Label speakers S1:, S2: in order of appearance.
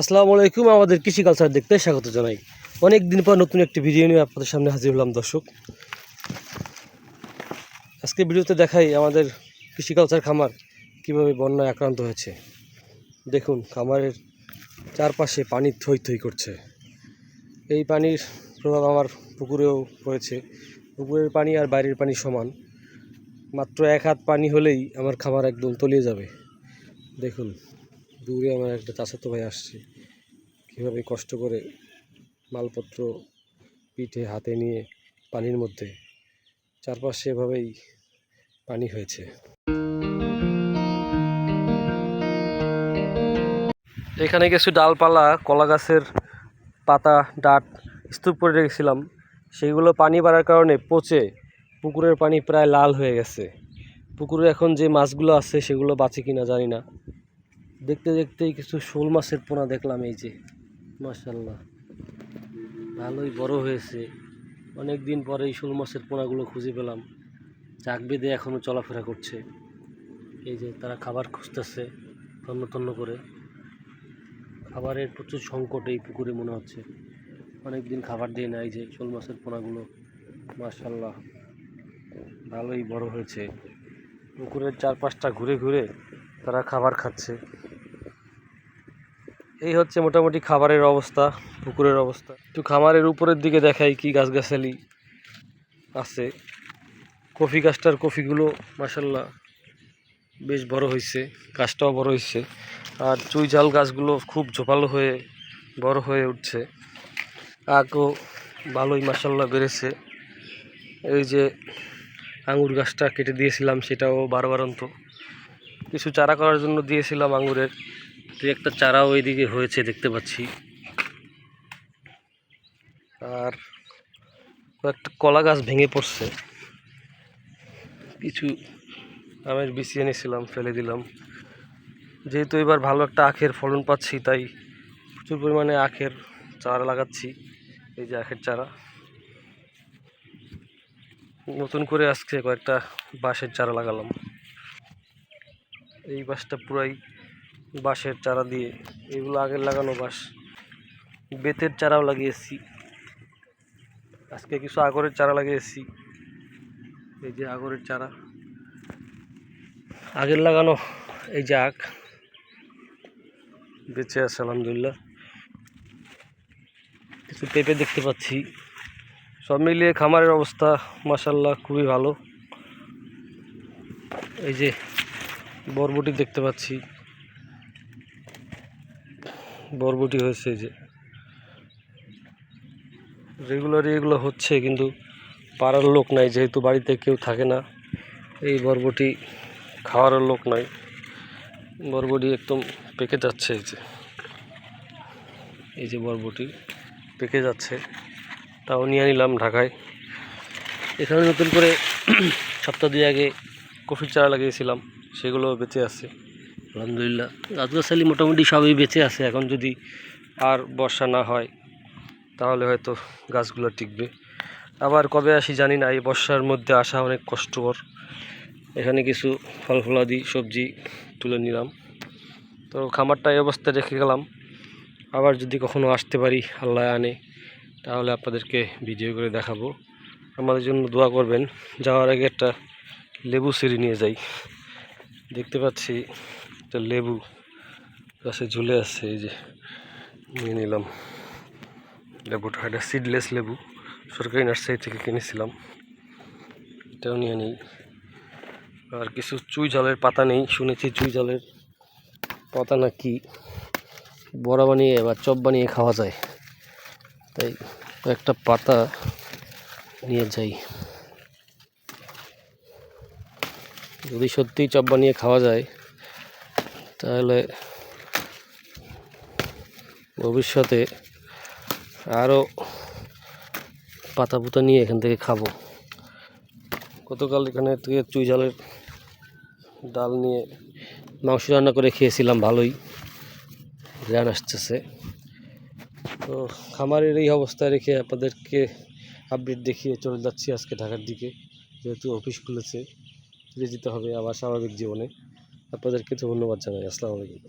S1: আসসালামু আলাইকুম, আমাদের কৃষি কালচার দেখতে স্বাগত জানাই। অনেক দিন পর নতুন একটি ভিডিও নিয়ে আপনাদের সামনে হাজির হলাম, দর্শক। আজকে ভিডিওতে দেখাই আমাদের কৃষি কালচার খামার কীভাবে বন্যায় আক্রান্ত হয়েছে। দেখুন, খামারের চারপাশে পানি থই থই করছে। এই পানির প্রভাব আমার পুকুরেও পড়েছে। পুকুরের পানি আর বাইরের পানি সমান। মাত্র এক হাত পানি হলেই আমার খামার একদম তলিয়ে যাবে। দেখুন দূরে আমার একটা চাচাতো ভাই আসছে। কীভাবে কষ্ট করে মালপত্র পিঠে হাতে নিয়ে পানির মধ্যে চারপাশে এভাবেই পানি হয়েছে। এখানে কিছু ডালপালা কলা গাছের পাতা, ডাট স্তূপ করে রেখেছিলাম। সেইগুলো পানি বাড়ার কারণে পচে পুকুরের পানি প্রায় লাল হয়ে গেছে। পুকুরে এখন যে মাছগুলো আছে সেগুলো বাঁচে কিনা জানি না। দেখতে দেখতেই কিছু শোল মাছের পোনা দেখলাম এই যে মাশাল্লাহ ভালোই বড় হয়েছে। অনেক দিন পরে এই শোল মাছের পোনাগুলো খুঁজে পেলাম। চাক বেঁধে এখনও চলাফেরা করছে। এই যে তারা খাবার খুঁজতেছে, তন্ন তন্ন করে। খাবারের প্রচুর সংকট এই পুকুরে মনে হচ্ছে। অনেক দিন খাবার দিয়ে নেয় যে শোল মাছের পোনাগুলো। মাশাল্লাহ ভালোই বড় হয়েছে। পুকুরের চারপাশটা ঘুরে ঘুরে তারা খাবার খাচ্ছে। এই হচ্ছে মোটামুটি খাবারের অবস্থা, পুকুরের অবস্থা। একটু খামারের উপরের দিকে দেখাই কি গাছগাছালি আছে। কফি গাছটার কফিগুলো মাসাল্লাহ বেশ বড় হয়েছে গাছটাও বড় হয়েছে আর চুই জাল গাছগুলো খুব ঝোপালো হয়ে, বড় হয়ে উঠছে। আগও ভালোই মাসাল্লাহ বেড়েছে। এই যে আঙুর গাছটা কেটে দিয়েছিলাম, সেটাও বারবারন্ত। কিছু চারা করার জন্য দিয়েছিলাম আঙুরের। দু একটা চারাও এইদিকে হয়েছে, দেখতে পাচ্ছি। আর কয়েকটা কলা গাছ ভেঙে পড়ছে। কিছু আমের বিছিয়ে এনেছিলাম, ফেলে দিলাম। যেহেতু এবার ভালো একটা আখের ফলন পাচ্ছি, তাই প্রচুর পরিমাণে আখের চারা লাগাচ্ছি, এই যে আখের চারা। নতুন করে আজকে কয়েকটা বাঁশের চারা লাগালাম। এই বাঁশটা পুরাই বাঁশের চারা দিয়ে, এগুলো আগের লাগানো বাঁশ। বেতের চারাও লাগিয়েছি। আজকে কিছু আগরের চারা লাগিয়েছি। এই যে আগরের চারা। আগের লাগানো এই যে আখ। বেঁচে আছে, আলহামদুলিল্লাহ। কিছু পেঁপে দেখতে পাচ্ছি। সব মিলিয়ে খামারের অবস্থা মাসাল্লাহ খুবই ভালো। এই যে বরবটি দেখতে পাচ্ছি। বরবটি হয়েছে যে। রেগুলারই এগুলো হচ্ছে, কিন্তু পাড়ার লোক নাই, যেহেতু বাড়িতে কেউ থাকে না, এই বরবটি খাওয়ার লোক নাই। বরবটি একদম পেকে যাচ্ছে এই যে। এই যে বরবটি পেকে যাচ্ছে, তাও নিয়ে নিলাম ঢাকায়। এখানে নতুন করে সপ্তাহ দুই আগে কফির চারা লাগিয়েছিলাম সেগুলো বেঁচে আছে। আলহামদুলিল্লাহ। গাছগাছালি মোটামুটি সবই বেঁচে আছে। এখন যদি আর বর্ষা না হয়, তাহলে হয়তো গাছগুলো টিকবে। আবার কবে আসি জানি না। এই বর্ষার মধ্যে আসা অনেক কষ্টকর। এখানে কিছু ফল ফলাদি সবজি তুলে নিলাম। তো খামারটা এই অবস্থায় রেখে গেলাম। আবার যদি কখনো আসতে পারি, আল্লাহ আনে তাহলে আপনাদেরকে ভিডিও করে দেখাবো। আমাদের জন্য দোয়া করবেন। যাওয়ার আগে একটা লেবু সিঁড়ি নিয়ে যাই। দেখতে পাচ্ছি একটা লেবু গাছে ঝুলে আছে, এই যে নিয়ে নিলাম। লেবুটা এটা সিডলেস লেবু, সরকারি নার্সারি থেকে কিনেছিলাম। এটাও নিয়ে নিই। আর কিছু চুই জলের পাতা নেই, শুনেছি চুই জলের পাতা নাকি বড়া বানিয়ে বা চপ বানিয়ে খাওয়া যায়। তাই একটা পাতা নিয়ে যাই। যদি সত্যিই চপ বানিয়ে খাওয়া যায় তাহলে ভবিষ্যতে আরও পাতা পুতা নিয়ে এখান থেকে খাব। গতকাল এখানে থেকে চুই জালের ডাল নিয়ে মাংস রান্না করে খেয়েছিলাম, ভালোই। জ্ঞান আসতেছে। তো খামারের এই অবস্থায় রেখে আপনাদেরকে আপডেট দেখিয়ে চলে যাচ্ছি আজকে ঢাকার দিকে। যেহেতু অফিস খুলেছে, ফিরে যেতে হবে আবার স্বাভাবিক জীবনে। আপনাদেরকে ধন্যবাদ জানাই আসসালামু আলাইকুম।